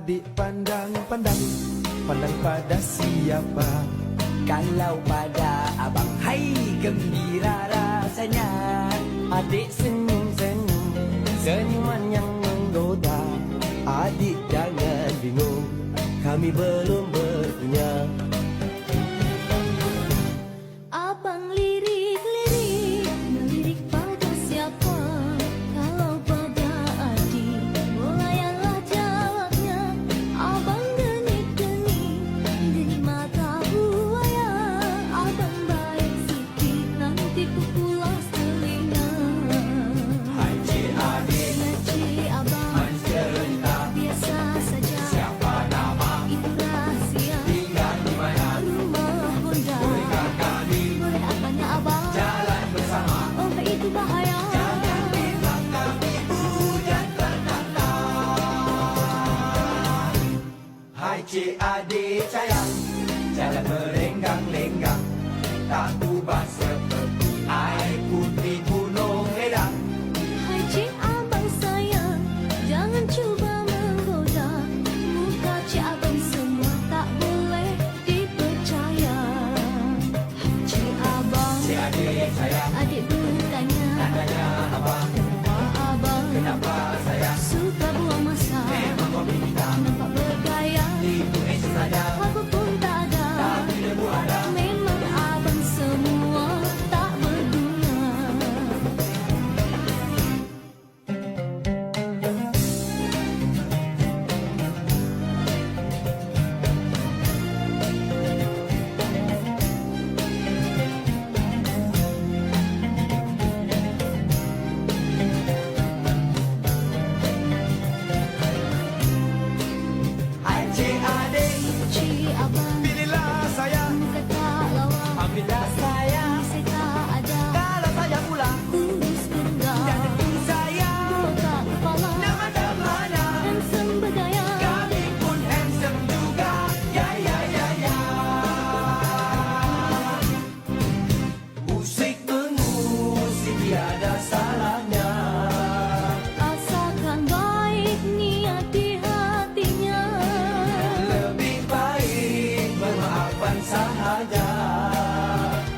adik pandang pandang. Pandang pada siapa? Kalau pada abang. Hai gembira rasanya. Adik senyum senyum. Senyuman yang menggoda. Adik jangan bingung. Kami belum berpunya. kunci adik sayang Jalan merenggang lenggang Tak ubah seperti air putih gunung helang Hai cik abang sayang Jangan cuba menggoda Muka cik abang semua tak boleh dipercaya Cik abang Cik adik sayang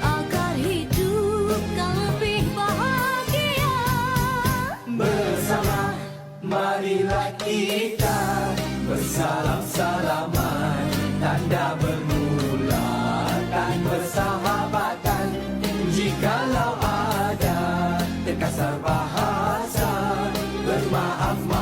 Agar hidup kau lebih bahagia. Bersama marilah kita Bersalam-salaman. Tanda bermula Dan bersahabatan. Jikalau ada Terkasar bahasa Bermaaf-maaf